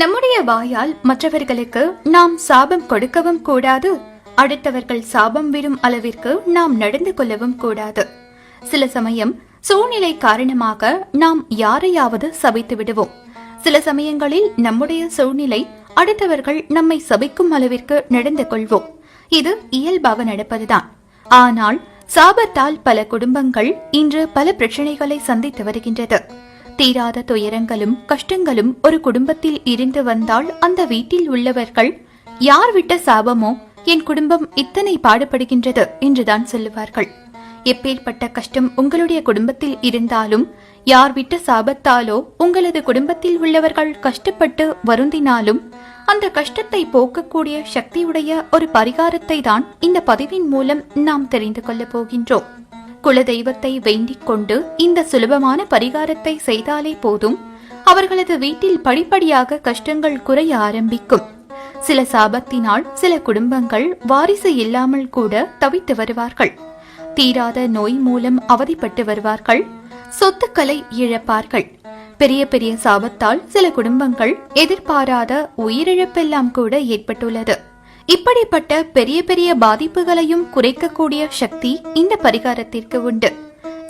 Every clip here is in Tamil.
நம்முடைய வாயால் மற்றவர்களுக்கு நாம் சாபம் கொடுக்கவும் கூடாது. அடுத்தவர்கள் சாபம் விடும் அளவிற்கு நாம் நடந்து கொள்ளவும் கூடாது. சில சமயம் சூழ்நிலை காரணமாக நாம் யாரையாவது சபித்து விடுவோம். சில சமயங்களில் நம்முடைய சூழ்நிலை அடுத்தவர்கள் நம்மை சபிக்கும் அளவிற்கு நடந்து கொள்வோம். இது இயல்பாக நடப்பதுதான். ஆனால் சாபத்தால் பல குடும்பங்கள் இன்று பல பிரச்சனைகளை சந்தித்து வருகின்றது. தீராத துயரங்களும் கஷ்டங்களும் ஒரு குடும்பத்தில் இருந்து வந்தால் அந்த வீட்டில் உள்ளவர்கள் யார் விட்ட சாபமோ என் குடும்பம் இத்தனை பாடுபடுகின்றது என்றுதான் சொல்லுவார்கள். எப்பேற்பட்ட கஷ்டம் உங்களுடைய குடும்பத்தில் இருந்தாலும் யார் விட்ட சாபத்தாலோ உங்களது குடும்பத்தில் உள்ளவர்கள் கஷ்டப்பட்டு வருந்தினாலும் அந்த கஷ்டத்தை போக்கக்கூடிய சக்தியுடைய ஒரு பரிகாரத்தை தான் இந்த பதிவின் மூலம் நாம் தெரிந்து கொள்ளப் போகின்றோம். குலதெய்வத்தை வேண்டிக் கொண்டு இந்த சுலபமான பரிகாரத்தை செய்தாலே போதும். அவர்களது வீட்டில் படிப்படியாக கஷ்டங்கள் குறைய ஆரம்பிக்கும். சில சாபத்தினால் சில குடும்பங்கள் வாரிசு இல்லாமல் கூட தவித்து வருவார்கள். தீராத நோய் மூலம் அவதிப்பட்டு வருவார்கள். சொத்துக்களை இழப்பார்கள். பெரிய பெரிய சாபத்தால் சில குடும்பங்கள் எதிர்பாராத உயிரிழப்பெல்லாம் கூட ஏற்பட்டுள்ளது. இப்படிப்பட்ட பெரிய பெரிய பாதிப்புகளையும் குறைக்கக்கூடிய சக்தி இந்த பரிகாரத்திற்கு உண்டு.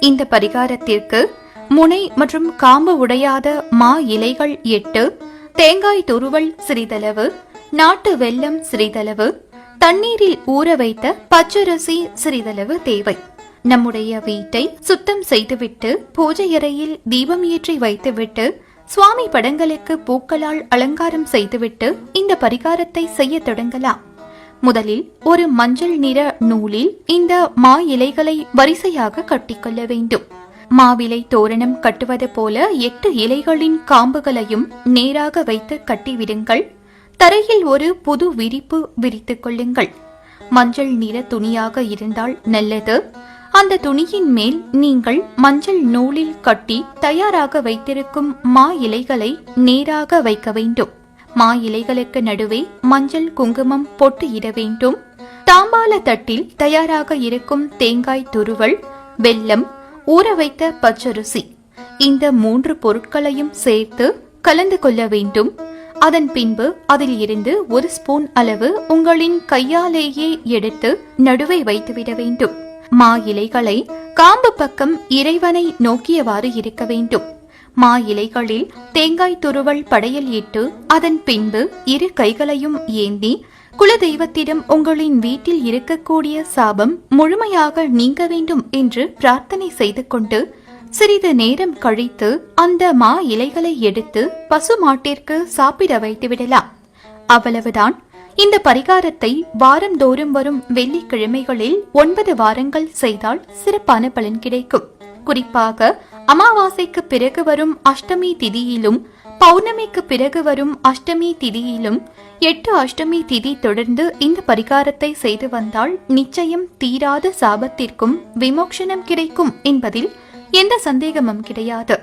இந்த பரிகாரத்திற்கு முனை மற்றும் காம்பு உடையாத மா இலைகள் எட்டு தேங்காய் துருவல் சிறிதளவு நாட்டு வெல்லம் சிறிதளவு தண்ணீரில் ஊற வைத்த பச்சரிசி சிறிதளவு தேவை. நம்முடைய வீட்டை சுத்தம் செய்துவிட்டு பூஜை அறையில் தீபம் ஏற்றி வைத்துவிட்டு சுவாமி படங்களுக்கு பூக்களால் அலங்காரம் செய்துவிட்டு இந்த பரிகாரத்தை செய்ய தொடங்கலாம். முதலில் ஒரு மஞ்சள் நிற நூலில் இந்த மா இலைகளை வரிசையாக கட்டிக்கொள்ள வேண்டும். மாவிலை தோரணம் கட்டுவது போல எட்டு இலைகளின் காம்புகளையும் நேராக வைத்து கட்டிவிடுங்கள். தரையில் ஒரு புது விரிப்பு விரித்துக் கொள்ளுங்கள். மஞ்சள் நிற துணியாக இருந்தால் நல்லது. அந்த துணியின் மேல் நீங்கள் மஞ்சள் நூலில் கட்டி தயாராக வைத்திருக்கும் மா இலைகளை நேராக வைக்க வேண்டும். மா இலைகளுக்கு நடுவே மஞ்சள் குங்குமம் பொட்டு இட வேண்டும். தாம்பால தட்டில் தயாராக இருக்கும் தேங்காய் துருவல் வெல்லம் ஊற வைத்த பச்சரிசி இந்த மூன்று பொருட்களையும் சேர்த்து கலந்து கொள்ள வேண்டும். அதன் பின்பு அதில் இருந்து ஒரு ஸ்பூன் அளவு உங்களின் கையாலேயே எடுத்து நடுவே வைத்துவிட வேண்டும். மா இலைகளை காம்பு பக்கம் இறைவனை நோக்கியவாறு இருக்க வேண்டும். மா இலைகளில் தேங்காய் துருவல் படையல் இட்டு அதன் பின்பு இரு கைகளையும் ஏந்தி குலதெய்வத்திடம் உங்களின் வீட்டில் இருக்கக்கூடிய சாபம் முழுமையாக நீங்க வேண்டும் என்று பிரார்த்தனை செய்து கொண்டு சிறிது நேரம் கழித்து அந்த மா இலைகளை எடுத்து பசு மாட்டிற்கு சாப்பிட வைத்து விடலாம் அவ்வளவுதான். இந்த பரிகாரத்தை வாரந்தோறும் வரும் வெள்ளிக்கிழமைகளில் ஒன்பது வாரங்கள் செய்தால் சிறப்பான பலன் கிடைக்கும். குறிப்பாக அமாவாசைக்கு பிறகு வரும் அஷ்டமி திதியிலும் பௌர்ணமிக்கு பிறகு வரும் அஷ்டமி திதியிலும் எட்டு அஷ்டமி திதி தொடர்ந்து இந்த பரிகாரத்தை செய்து வந்தால் நிச்சயம் தீராத சாபத்திற்கும் விமோக்ஷனம் கிடைக்கும் என்பதில் எந்த சந்தேகமும் கிடையாது.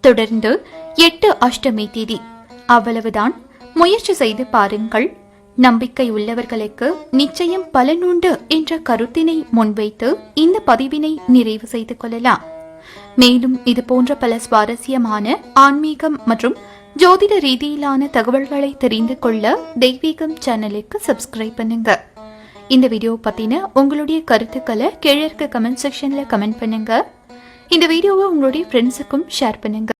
தொடர்ந்து எட்டு அஷ்டமி திதி. அவ்வளவுதான். முயற்சி செய்து பாருங்கள். நம்பிக்கை உள்ளவர்களுக்கு நிச்சயம் பலனுண்டு என்ற கருத்தினை முன்வைத்து இந்த பதிவினை நிறைவு செய்து கொள்ளலாம். மேலும் இது போன்ற பல சுவாரஸ்யமான ஆன்மீகம் மற்றும் ஜோதிட ரீதியிலான தகவல்களை தெரிந்து கொள்ள தெய்வீகம் சேனலுக்கு சப்ஸ்கிரைப் பண்ணுங்க. இந்த வீடியோ பத்தின உங்களுடைய கருத்துக்களை கீழே இருக்க கமெண்ட் செக்ஷன்ல கமெண்ட் பண்ணுங்க. இந்த வீடியோவை உங்களுடைய ஃப்ரெண்ட்ஸுக்கும் ஷேர் பண்ணுங்க.